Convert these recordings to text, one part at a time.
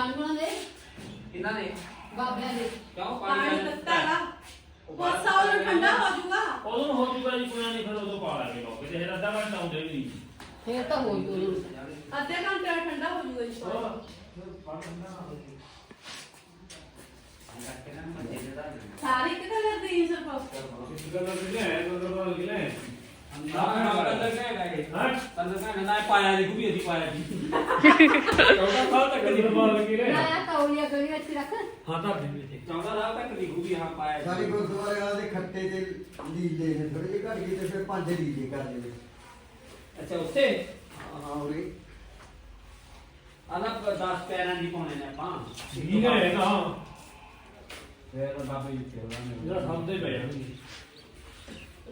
ਜਾਣੂਆਂ ਦੇ? ਇਹਨਾਂ ਨੇ। ਬਾਬਿਆਂ ਦੇ। ਕਿਉਂ? ਪਾਣੀ ਤੱਤਾ ਗਾ ਕੋਸਾ ਉਹ ਠੰਡਾ ਹੋ ਜਾਊਗਾ ਉਦੋਂ ਹੋ ਜੂਗਾ ਜੀ ਕੋਈ ਨਹੀਂ ਫਿਰ ਉਦੋਂ ਪਾ ਲਾਂਗੇ ਲੋਕ। ਤੇ ਫਿਰ ਅੱਧਾ ਘੰਟਾ ਆਉਂਦੇ ਵੀ ਨਹੀਂ। ਫੇਰ ਤਾਂ ਹੋ ਜੂ ਅੱਧੇ ਘੰਟੇ ਨਾਲ ਠੰਡਾ ਹੋ ਜਾਊਗਾ ਜੀ ਪਾਣੀ। ਸਾਰੀ ਕਿਤੇ ਲੱਗਦੀ ਹੈ ਸਿਰਫ ਪਾਇਆ ਜੀ ਵੀ ਅਸੀਂ ਪਾਇਆ ਜੀ? ਨਾ ਤੌਲੀਆ ਗਲੀ ਵਿੱਚ ਰੱਖ ਹਾਂ ਤਾਂ ਦੇ ਦੇ ਸਾਰੇ ਗੁਰਦੁਆਰੇ ਵਾਲੇ ਦੇ ਖੱਟੇ ਤੇ ਲੀਲੇ ਨੇ ਥੋੜੇ ਜਿਹੇ ਘੱਟ ਗਏ ਤੇ ਫਿਰ ਪੰਜ ਲੀਲੇ ਕਰ ਦੇਵੇ ਹਾਂ ਉਰੇ ਠੀਕ ਹੈ ਨਾ ਜਿਹੜਾ ਸਭ ਦੇ ਪਏ ਆ।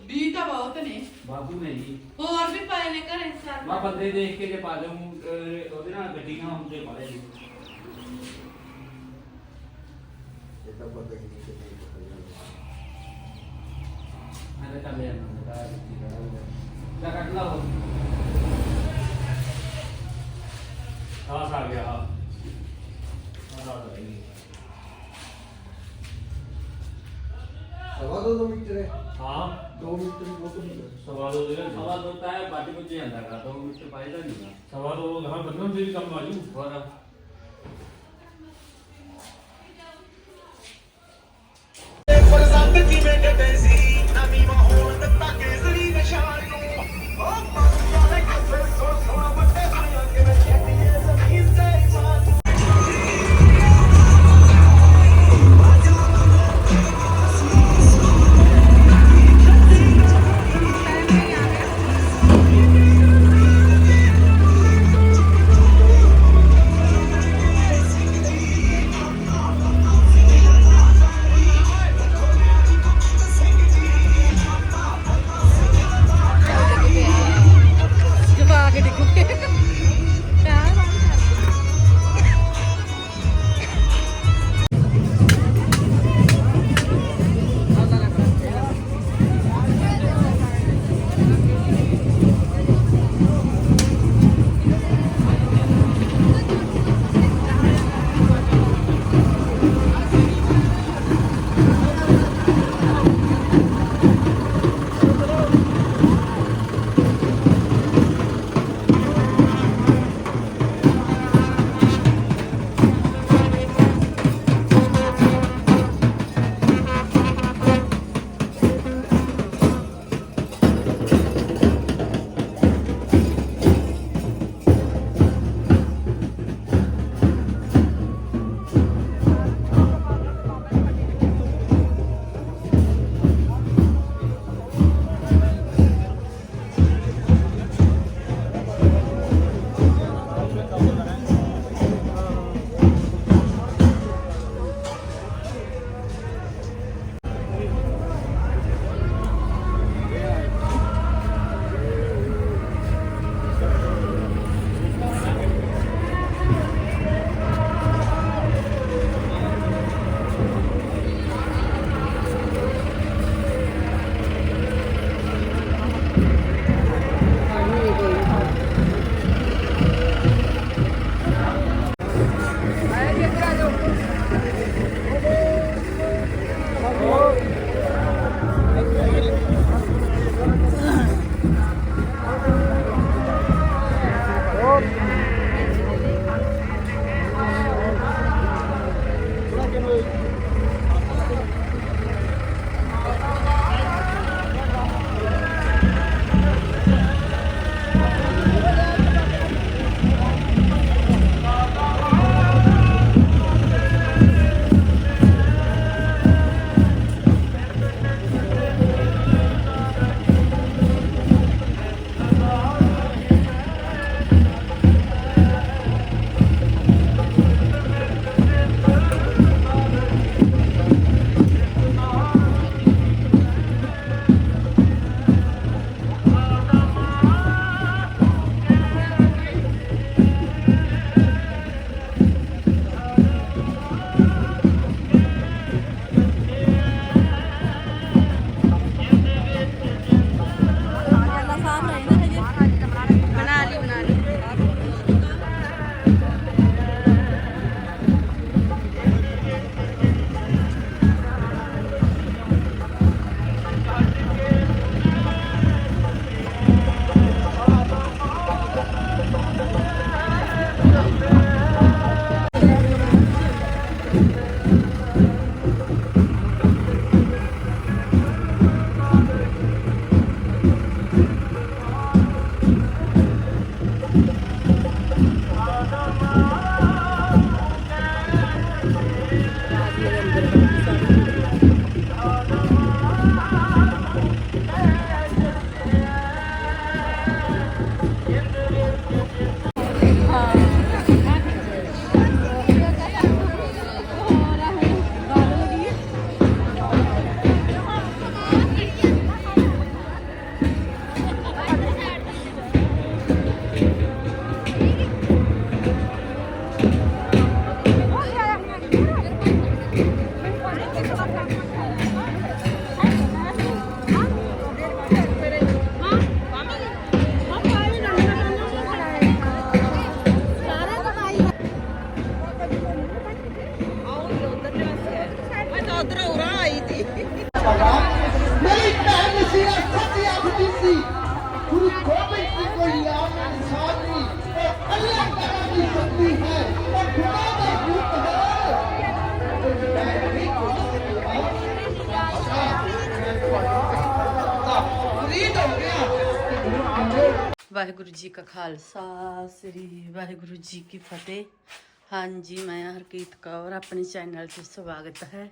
20 ਤਾਂ ਬਹੁਤ ਨੇ ਬਾਬੂ ਨੇ ਜੀ ਹੋਰ ਵੀ ਪਏ ਨੇ ਘਰੇ ਚਾਰ ਮੈਂ ਬੰਦੇ ਦੇਖ ਕੇ ਜੇ ਪਾ ਲਵਾਂ ਉਹਦੇ ਨਾਲ ਗੱਡੀ ਨਾਲ ਹੁੰਦੇ ਪਾਲੇ ਜੀ ਇਹ ਤਾਂ ਪਤਾ ਹੀ ਨਹੀਂ ਕਿੰਨੇ ਪਤਾ ਜਾਂਦਾ ਮੈਂ ਤਾਂ ਲੈ ਆਉਂਦਾ ਤਾਂ ਜੀ ਕਰਾ ਕੱਟ ਲਾ ਹੋ ਆ ਆ ਗਿਆ ਆ ਆ ਰਹੀ ਗਈ ਸਵਾ ਦੋ ਦੋ ਮੀਟਰ ਹੈ ਹਾਂ ਦੋ ਮੀਟਰ ਬਹੁਤ ਹੁੰਦਾ ਸਵਾ ਦੋ ਦੇ ਸਵਾ ਦੋ ਤਾਂ ਹੈ ਬੱਜ ਬੁੱਝ ਜਾਂਦਾ ਗਾ ਦੋ ਮਿੰਟ ਪਾਈ ਦਾ ਨਹੀਂ ਸਵਾ ਦੋ ਗਾਂ ਬੰਨਣ ਦੇ ਵੀ ਕੰਮ ਆ ਜੂ ਹੋਰ ਪਰਸੰਦ ਕਿਵੇਂ ਕੱਟੇ ਸੀ ਨਵੀਂ ਵਾਹਿਗੁਰੂ ਜੀ ਕਾ ਖਾਲਸਾ, ਸ੍ਰੀ ਵਾਹਿਗੁਰੂ ਜੀ ਕੀ ਫਤਿਹ। ਹਾਂਜੀ, ਮੈਂ ਹਰਕੀਤ ਕੌਰ, ਆਪਣੇ ਚੈਨਲ 'ਤੇ ਸਵਾਗਤ ਹੈ।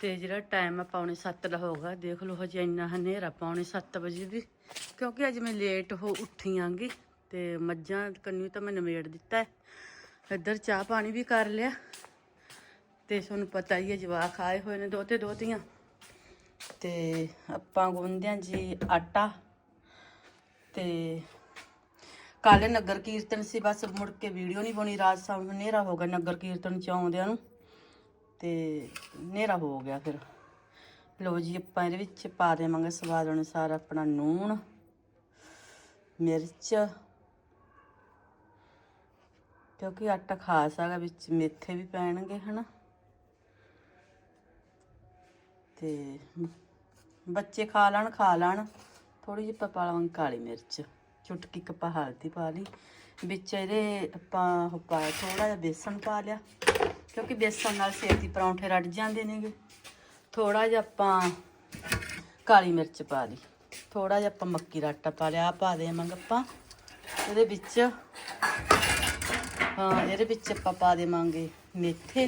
ਤੇ ਜਿਹੜਾ ਟਾਈਮ ਆ ਪੌਣੇ 7 ਦਾ ਹੋਗਾ ਦੇਖ ਲਓ ਹਜੇ ਇੰਨਾ ਹਨੇਰਾ ਪੌਣੇ 7 ਵਜੇ ਵੀ ਕਿਉਂਕਿ ਅੱਜ ਮੈਂ ਲੇਟ ਹੋ ਉੱਠੀ ਆਂਗੀ ਤੇ ਮੱਝਾਂ ਕੰਨੀ ਤਾਂ ਮੈਂ ਨਵੇੜ ਦਿੱਤਾ ਇੱਧਰ ਚਾਹ ਪਾਣੀ ਵੀ ਕਰ ਲਿਆ। ਤੇ ਤੁਹਾਨੂੰ ਪਤਾ ਹੀ ਹੈ, ਜਵਾਕ ਆਏ ਹੋਏ ਨੇ ਦੋਤੇ ਦੋਤੀਆਂ ਤੇ ਆਪਾਂ ਗੁੰਨਦੇ ਹਾਂ ਜੀ ਆਟਾ। ਤੇ ਕੱਲ ਨਗਰ ਕੀਰਤਨ ਸੀ, ਬਸ ਮੁੜ ਕੇ ਵੀਡੀਓ ਨਹੀਂ ਬਣੀ, ਰਾਤ ਸਾਂ ਹਨੇਰਾ ਹੋ ਗਿਆ ਨਗਰ ਕੀਰਤਨ ਚ ਆਉਂਦਿਆਂ ਨੂੰ, ਤੇ ਹਨੇਰਾ ਹੋ ਗਿਆ ਫਿਰ। ਲੋ ਜੀ, ਆਪਾਂ ਇਹਦੇ ਵਿੱਚ ਪਾ ਦੇਵਾਂਗੇ ਸਵਾਦ ਅਨੁਸਾਰ ਆਪਣਾ ਨੂਣ, ਮਿਰਚ, ਕਿਉਂਕਿ ਆਟਾ ਖਾਸ ਹੈਗਾ, ਵਿੱਚ ਮੇਥੇ ਵੀ ਪੈਣਗੇ, ਹਨਾ। ਤੇ ਬੱਚੇ ਖਾ ਲੈਣ ਖਾ ਲੈਣ। ਥੋੜੀ ਜਿਹੀ ਪਾ ਲਵਾਂਗੇ ਕਾਲੀ ਮਿਰਚ, ਚੁਟਕੀ ਕਪਾ ਹਲਦੀ ਪਾ ਲਈ। ਵਿੱਚ ਇਹਦੇ ਆਪਾਂ ਉਹ ਪਾਇਆ ਥੋੜਾ ਜਿਹਾ ਬੇਸਣ ਪਾ ਲਿਆ, ਕਿਉਂਕਿ ਬੇਸਣ ਨਾਲ ਸੇਤੀ ਪਰੌਂਠੇ ਰੱਜ ਜਾਂਦੇ ਨੇਗੇ। ਥੋੜਾ ਜਿਹਾ ਆਪਾਂ ਕਾਲੀ ਮਿਰਚ ਪਾ ਲਈ ਥੋੜਾ ਜਿਹਾ ਆਪਾਂ ਮੱਕੀ ਦਾ ਆਟਾ ਪਾ ਲਿਆ ਆ ਪਾ ਦੇਵਾਂਗੇ ਆਪਾਂ। ਇਹਦੇ ਵਿੱਚ, ਹਾਂ, ਇਹਦੇ ਵਿੱਚ ਆਪਾਂ ਪਾ ਦੇਵਾਂਗੇ ਮੇਥੇ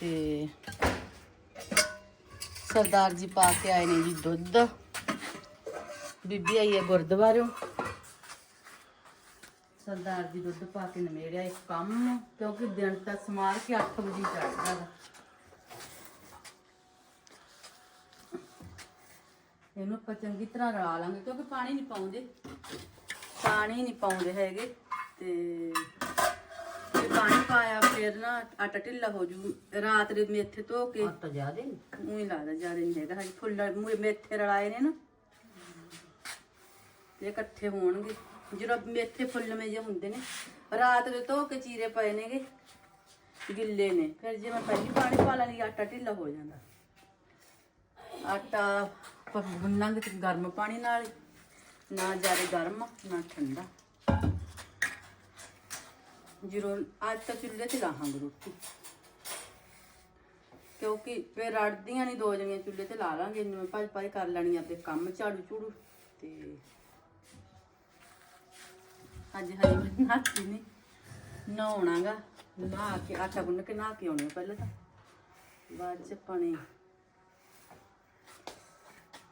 ਤੇ ਸਰਦਾਰ ਜੀ ਪਾ ਕੇ ਆਏ ਨੇ ਜੀ ਦੁੱਧ। ਬੀਬੀ ਆਈ ਹੈ ਗੁਰਦੁਆਰਿਓਂ। ਸਰਦਾਰ ਜੀ ਦੁੱਧ ਪਾ ਕੇ ਨਮੇੜਿਆ ਇਸ ਕੰਮ ਕਿਉਂਕਿ ਦਿਨ ਤਾਂ ਸਮਾਰ ਕੇ 8 ਵਜੇ ਚੜਦਾ ਵਾ। ਇਹਨੂੰ ਆਪਾਂ ਚੰਗੀ ਤਰ੍ਹਾਂ ਰਲਾ ਲਾਂਗੇ ਕਿਉਂਕਿ ਪਾਣੀ ਨਹੀਂ ਪਾਉਂਦੇ। ਪਾਣੀ ਨਹੀਂ ਪਾਉਂਦੇ ਹੈਗੇ ਤੇ ਜੇ ਪਾਣੀ ਪਾਇਆ ਫਿਰ ਨਾ ਆਟਾ ਢਿੱਲਾ ਹੋ ਜੂ। ਰਾਤ ਦੇ ਮੇਥੇ ਧੋ ਕੇ ਆਟਾ ਜ਼ਿਆਦੇ ਨੀ। ਉਹੀ ਲੱਗਦਾ ਜ਼ਿਆਦਾ ਨਹੀਂ ਹੈਗਾ। ਹਜੇ ਫੁੱਲ ਮੇਥੇ ਰਲਾਏ ਨੇ ਨਾ। ਇਹ ਇਕੱਠੇ ਹੋਣਗੇ। ਜਦੋਂ ਮੇਥੇ ਫੁੱਲਵੇਂ ਜਿਹੇ ਹੁੰਦੇ ਨੇ, ਰਾਤ ਦੇ ਧੋ ਕੇ ਚੀਰੇ ਪਏ ਨੇਗੇ, ਗਿੱਲੇ ਨੇ। ਫਿਰ ਜੇ ਮੈਂ ਪਹਿਲੀ ਪਾਣੀ ਪਾ ਲਾਂਗੀ ਆਟਾ ਢਿੱਲਾ ਹੋ ਜਾਂਦਾ। ਆਟਾ ਪ- ਗੁੰਨਾਂਗੇ ਤੇ ਗਰਮ ਪਾਣੀ ਨਾਲ ਨਾ ਜ਼ਿਆਦਾ ਗਰਮ, ਨਾ ਠੰਡਾ। ਜਦੋਂ ਅੱਜ ਤਾਂ ਚੁੱਲ੍ਹੇ ਤੇ ਲਾਹਾਂਗੇ ਰੋਟੀ। ਕਿਉਂਕਿ ਫਿਰ ਰੜਦੀਆਂ ਨਹੀਂ ਦੋ ਜਣੀਆਂ ਚੁੱਲ੍ਹੇ ਤੇ ਲਾ ਲਾਂਗੇ। ਇੰਨੇ ਭੱਜ ਭੱਜ ਕਰ ਲੈਣੀ ਆਪਣੇ ਕੰਮ ਝਾੜੂ ਝੂੜੂ ਤੇ ਅੱਜ ਹਜੇ ਮੈਂ ਨਹਾਤੀ ਨਹੀਂ ਨਹਾਉਣਾਗਾ ਨਹਾ ਕੇ ਆਟਾ ਗੁੰਨ ਕੇ ਨਹਾ ਕੇ ਆਉਣੀ ਆ ਪਹਿਲਾਂ ਤਾਂ। ਬਾਅਦ ਚ ਪਾਣੀ।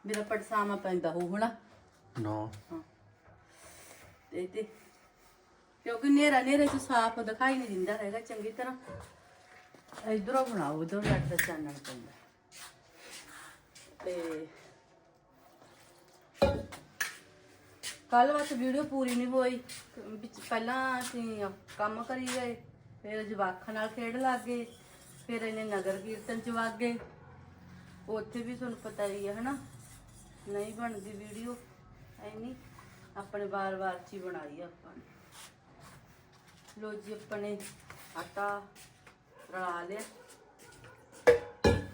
ਮੇਰਾ ਪਟਸਾਮਾ ਪੈਂਦਾ ਹੋ ਹਣਾ। ਨਾ। ਹਾਂ। ਤੇ ਤੇ ਕਿਉਂਕਿ ਨੇਰਾ ਨੇਰੇ ਚ ਸਾਫ਼ ਦਿਖਾਈ ਨਹੀਂ ਦਿੰਦਾ ਹੈਗਾ ਚੰਗੀ ਤਰ੍ਹਾਂ। ਇਧਰੋਂ ਬਣਾਓ ਉਧਰੋਂ ਲੱਟ ਦਾ ਚਾਨਣ ਪੈਂਦਾ। ਤੇ ਕੱਲ ਵਾਸ ਵੀਡੀਓ ਪੂਰੀ ਨਹੀਂ ਹੋਈ। ਵਿੱਚ ਪਹਿਲਾਂ ਅਸੀਂ ਕੰਮ ਕਰੀ ਗਏ, ਫਿਰ ਜਵਾਖਾਂ ਨਾਲ ਖੇਡ ਲੱਗ ਗਏ, ਫਿਰ ਇਹਨੇ ਨਗਰ ਕੀਰਤਨ ਚ ਵਗ ਗਏ। ਉੱਥੇ ਵੀ ਤੁਹਾਨੂੰ ਪਤਾ ਹੀ ਹੈ ਹਨਾ? ਨਹੀਂ ਬਣਦੀ ਵੀਡੀਓ ਐਨੀ ਆਪਣੇ ਵਾਰ-ਵਾਰ ਚ ਹੀ ਬਣਾਈ ਆਪਾਂ ਨੇ। ਲੋ ਜੀ, ਆਪਣੇ ਆਟਾ ਰਲਾ ਲਿਆ।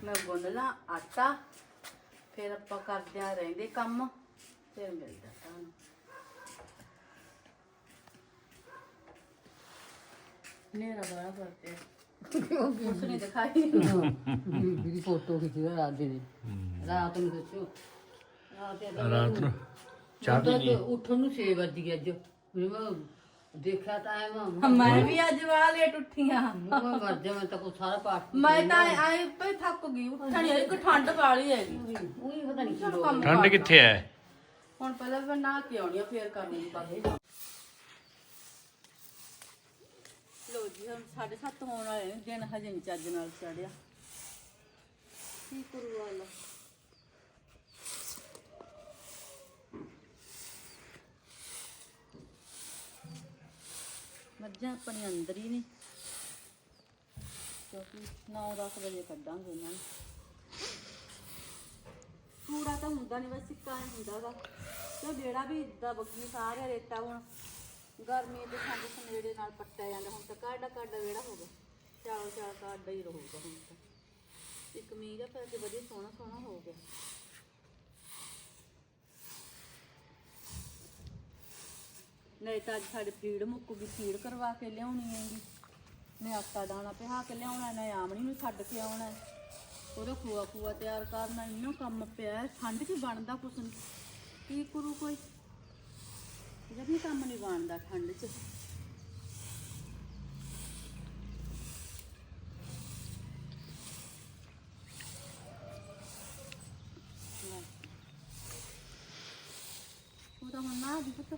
ਮੈਂ ਗੁੰਨ ਲਾ ਆਟਾ, ਫਿਰ ਆਪਾਂ ਕਰਦੇ ਆ ਰਹਿੰਦੇ ਕੰਮ, ਫਿਰ ਮਿਲਦਾ ਤੁਹਾਨੂੰ। ਨੇਰਾ ਬੜਾ ਕਰਦੇ ਕੁਛ ਨਹੀਂ ਦਿਖਾਈ ਬੀਬੀ ਦੀ ਫੋਟੋ ਖਿੱਚੀ ਹੋਈ ਰਾਤ ਦੀ। ਰਾਤ ਨੂੰ ਦੱਸੋ ਰਾਤ ਇਹ ਰਾਤ ਨੂੰ? ਚਾਹ ਪੀ ਉੱਠਣ ਨੂੰ 6 ਵਜ ਗਏ ਅੱਜ। ਵੀ ਮੈਂ ਦੇਖਿਆ ਤਾਂ ਐ ਮੈਂ ਮੈਂ ਵੀ ਅੱਜ ਵਾਲਾ ਲੇਟ ਉੱਠੀਆਂ ਮੈਂ ਮਰ ਜਾ ਮੈਂ ਤਾਂ ਕੋਈ ਸਾਰਾ ਪਾਠ ਮੈਂ ਤਾਂ ਆਏ ਪਈ ਥੱਕ ਗਈ ਉੱਠਣੀ ਇੱਕ ਠੰਡ ਵਾਲੀ ਹੈਗੀ। ਉਹੀ ਪਤਾ ਨਹੀਂ ਕੀ ਚਲੋ ਕੰਮ ਠੰਡ ਕਿੱਥੇ ਹੈ ਹੁਣ ਪਹਿਲਾਂ ਮੈਂ ਨਹਾ ਕੇ ਆਉਣੀ ਆ ਫੇਰ ਕਰਨੀ ਬਾਕੀ ਲੋ ਜੀ, ਹੁਣ 7:30 ਹੋਣ ਵਾਲੇ ਨੇ, ਦਿਨ ਹਜੇ ਨਹੀਂ ਚੱਜ ਨਾਲ ਚੜਿਆ ਕੀ ਕਰੂ ਵਾਲਾ ਮੱਝਾਂ ਆਪਣੀ ਅੰਦਰ ਹੀ ਨੇ ਕਿਉਂਕਿ 9-10 ਵਜੇ ਕੱਢਾਂਗੇ ਇਹਨਾਂ ਨੂੰ। ਕੂੜਾ ਤਾਂ ਹੁੰਦਾ ਨਹੀਂ ਬਸ ਸਿੱਕਾ ਹੀ ਹੁੰਦਾ ਵਾ। ਤੇ ਜਿਹੜਾ ਵੀ ਇਦਾਂ ਬੱਗੀ ਸਾਰੇ ਰੇਤਾ ਹੁਣ ਗਰਮੀ ਦੇ ਠੰਡ ਸਨੇੜੇ ਨਾਲ ਪੱਟਿਆ ਜਾਂਦਾ, ਹੁਣ ਤਾਂ ਕਾਡਾ ਕਾਡਾ ਵਿਹੜਾ ਹੋ ਗਿਆ। ਚਾਲ ਚਾਲ ਕਾਡਾ ਹੀ ਰਹੂਗਾ ਹੁਣ ਤਾਂ। ਇੱਕ ਮੀਂਹ ਦਾ ਪੈ ਕੇ ਵਧੀਆ ਸੋਹਣਾ ਸੋਹਣਾ ਹੋ ਗਿਆ। ਨਹੀਂ ਤਾਂ ਅੱਜ ਸਾਡੇ ਫੀਡ ਮੁੱਕੂਗੀ ਫੀਡ ਕਰਵਾ ਕੇ ਲਿਆਉਣੀ ਹੈਗੀ। ਮੈਂ ਆਟਾ ਦਾਣਾ ਪਿਹਾ ਕੇ ਲਿਆਉਣਾ ਨਾ ਆਮਣੀ ਨੂੰ ਛੱਡ ਕੇ ਆਉਣਾ। ਉਹਦਾ ਖੂਆ ਖੂਆ ਤਿਆਰ ਕਰਨਾ, ਇੰਨਾ ਕੰਮ ਪਿਆ, ਠੰਡ 'ਚ ਬਣਦਾ ਕੁਛ ਨਹੀਂ ਕੀ ਕਰੂ ਕੋਈ? ਜਦ ਵੀ ਕੰਮ ਨਹੀਂ ਬਣਦਾ ਠੰਡ 'ਚ। ਉਹ ਹੁਣ ਨਾ ਦੀ ਪੁੱਤ।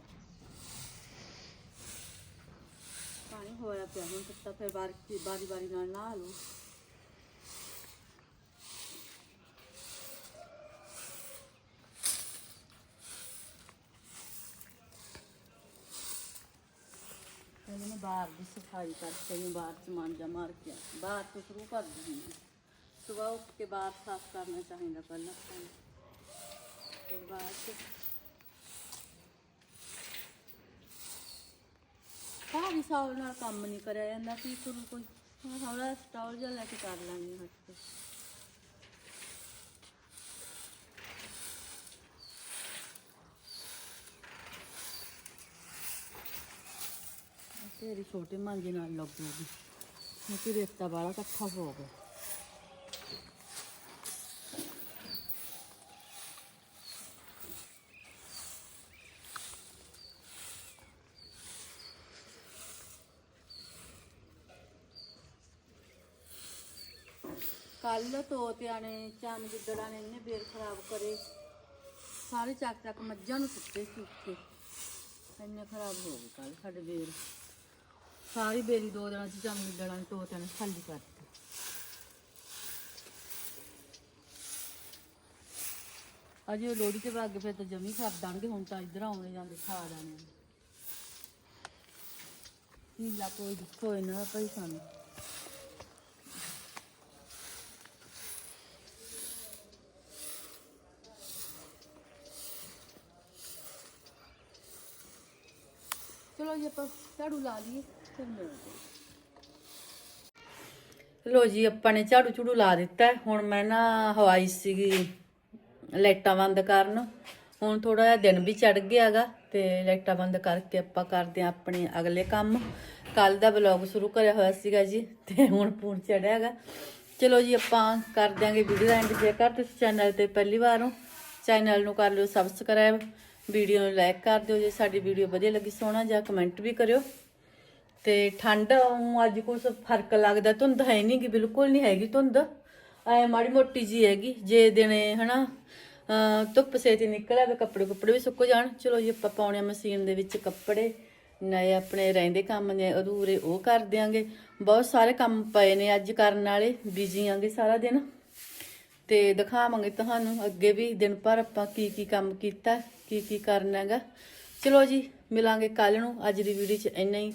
ਪਾਣੀ ਹੋਇਆ ਪਿਆ ਹੁਣ ਤਾਂ ਫਿਰ ਬਾਰੀ ਬਾਰੀ ਬਾਰੀ ਨਾਲ ਨਾ ਲਓ ਬਾਹਰ ਦੀ ਸਫ਼ਾਈ ਕਰਕੇ ਮੈਂ ਬਾਹਰ ਚ ਮਾਂਜਾ ਮਾਰ ਕੇ ਬਾਹਰ ਤੋਂ ਸ਼ੁਰੂ ਕਰ ਦਿੰਦੀ ਹਾਂ। ਸਵੇਰ ਉੱਠ ਕੇ ਬਾਹਰ ਸਾਫ਼ ਕਰਨਾ ਚਾਹੀਦਾ ਪਹਿਲਾਂ ਫਿਰ ਬਾਅਦ ਚ ਸਾਰੀ ਸਾਲ ਨਾਲ ਕੰਮ ਨਹੀਂ ਕਰਿਆ ਜਾਂਦਾ, ਕੀ ਕਰੂ ਕੋਈ? ਹੌਲਾ ਸਟਾਲ ਜਿਹਾ ਲੈ ਕੇ ਕਰ ਲਾਂਗੇ ਹੱਥ। ਤੇ ਤੇਰੀ ਛੋਟੇ ਮਾਂਜੇ ਨਾਲ ਲੱਗੂਗੀ ਕਿਉਂਕਿ ਰੇਤਾ ਵਾਲਾ ਇਕੱਠਾ ਹੋ ਗਿਆ। ਕੱਲ ਤੋਤਿਆਂ ਨੇ ਚੰਨ ਗਿੱਦੜਾਂ ਨੇ ਇੰਨੇ ਬੇਰ ਖਰਾਬ ਕਰੇ। ਸਾਰੇ ਚੱਕ ਚੱਕ ਮੱਝਾਂ ਨੂੰ ਸੁੱਤੇ ਸੀ ਉੱਤੇ ਇੰਨੇ ਖਰਾਬ ਹੋ ਗਏ ਕੱਲ ਸਾਡੇ ਬੇਰ ਸਾਰੀ ਬੇਰੀ ਦੋ ਦਿਨਾਂ ਚ ਚੰਨ ਗਿੱਦੜਾਂ ਨੇ ਤੋਤਿਆਂ ਨੇ ਖਾਲੀ ਕਰਤੀ। ਅਜੇ ਲੋੜੀ ਤੇ ਵਗ ਫਿਰ ਤਾਂ ਜਮੀ ਖਾ ਦਾਂਗੇ ਹੁਣ ਤਾਂ ਇੱਧਰ ਆਉਣੇ ਜਾਂਦੇ, ਖਾ ਜਾਣੇ ਨੀਲਾ ਕੋਈ ਕੋਈ ਨਾ ਭਾਈ ਸਾਨੂੰ ਚਲੋ ਜੀ, ਆਪਾਂ ਝਾੜੂ ਲਾ ਲਈਏ। ਲੋ ਜੀ, ਆਪਾਂ ਨੇ ਝਾੜੂ ਝੂੜੂ ਲਾ ਦਿੱਤਾ ਹੁਣ ਮੈਂ ਨਾ ਹਵਾਈ ਸੀਗੀ, ਲਾਈਟਾਂ ਬੰਦ ਕਰਨ। ਹੁਣ ਥੋੜਾ ਜਿਹਾ ਦਿਨ ਵੀ ਚੜ ਗਿਆਗਾ ਤੇ ਲਾਈਟਾਂ ਬੰਦ ਕਰਕੇ ਆਪਾਂ ਕਰਦੇ ਹਾਂ ਆਪਣੇ ਅਗਲੇ ਕੰਮ। ਕੱਲ ਦਾ ਵਲੌਗ ਸ਼ੁਰੂ ਕਰਿਆ ਹੋਇਆ ਸੀਗਾ ਜੀ ਤੇ ਹੁਣ ਪੂਰ ਚੜਿਆਗਾ ਚਲੋ ਜੀ, ਆਪਾਂ ਕਰ ਦਿਆਂਗੇ ਵੀਡੀਓ ਦਾ ਐਂਡ। ਜੇਕਰ ਤੁਸੀਂ ਚੈਨਲ ਤੇ ਪਹਿਲੀ ਵਾਰ ਹੋ, ਚੈਨਲ ਨੂੰ ਕਰ ਲਿਓ ਸਬਸਕ੍ਰਾਈਬ ਵੀਡੀਓ ਨੂੰ ਲਾਈਕ ਕਰ ਦਿਓ। ਜੇ ਸਾਡੀ ਵੀਡੀਓ ਵਧੀਆ ਲੱਗੀ, ਸੋਹਣਾ ਜਾਂ ਕਮੈਂਟ ਵੀ ਕਰਿਓ। ਤੇ ਠੰਡ ਊਂ ਅੱਜ ਕੁਛ ਫ਼ਰਕ ਲੱਗਦਾ, ਧੁੰਦ ਹੈ ਨਹੀਂ ਕਿ ਬਿਲਕੁਲ ਨਹੀਂ ਹੈਗੀ ਧੁੰਦ। ਐ ਮਾੜੀ ਮੋਟੀ ਜੀ ਹੈਗੀ, ਜੇ ਦਿਨੇ ਹਨਾ ਅਹ ਧੁੱਪ ਸੇਤੀ ਨਿਕਲਿਆ ਤੇ ਕੱਪੜੇ ਕੁੱਪੜੇ ਵੀ ਸੁੱਕ ਜਾਣ। ਚਲੋ ਜੀ, ਆਪਾਂ ਪਾਉਣੇ ਆ ਮਸ਼ੀਨ ਦੇ ਵਿੱਚ ਕੱਪੜੇ, ਨਏ ਆਪਣੇ ਰਹਿੰਦੇ ਕੰਮ ਨੇ, ਅਧੂਰੇ ਉਹ ਕਰ ਦਿਆਂਗੇ। ਬਹੁਤ ਸਾਰੇ ਕੰਮ ਪਏ ਨੇ ਅੱਜ ਕਰਨ ਵਾਲੇ ਬਿਜ਼ੀ ਆਂਗੇ ਸਾਰਾ ਦਿਨ। ਤੇ ਦਿਖਾਵਾਂਗੇ ਤੁਹਾਨੂੰ ਅੱਗੇ ਵੀ ਦਿਨ ਭਰ ਆਪਾਂ ਕੀ ਕੀ ਕੰਮ ਕੀਤਾ, ਕੀ ਕੀ ਕਰਨਾ ਹੈਗਾ। ਚਲੋ ਜੀ, ਮਿਲਾਂਗੇ ਕੱਲ ਨੂੰ, ਅੱਜ ਦੀ ਵੀਡੀਓ 'ਚ ਇੰਨਾ ਹੀ।